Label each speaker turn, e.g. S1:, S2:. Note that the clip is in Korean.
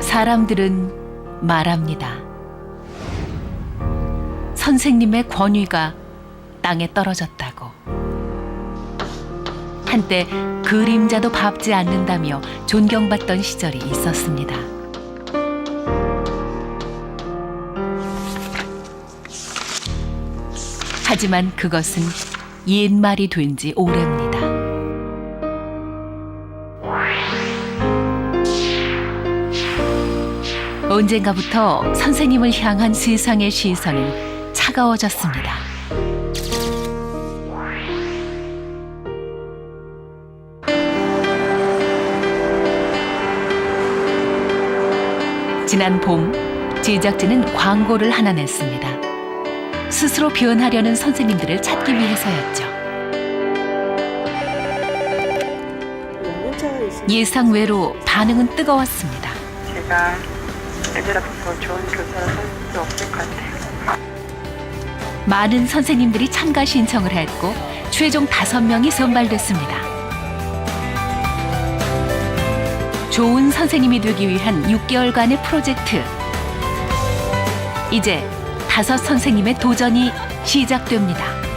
S1: 사람들은 말합니다. 선생님의 권위가 땅에 떨어졌다고. 한때 그림자도 밟지 않는다며 존경받던 시절이 있었습니다. 하지만 그것은 옛말이 된 지 오래입니다. 언젠가부터 선생님을 향한 세상의 시선은 차가워졌습니다. 지난 봄 제작진은 광고를 하나 냈습니다. 스스로 변하려는 선생님들을 찾기 위해서였죠. 예상 외로 반응은 뜨거웠습니다.
S2: 제가 애들 앞에서 좋은 교사를 할 수 없을 것 같아요.
S1: 많은 선생님들이 참가 신청을 했고 최종 다섯 명이 선발됐습니다. 좋은 선생님이 되기 위한 6개월간의 프로젝트. 이제 다섯 선생님의 도전이 시작됩니다.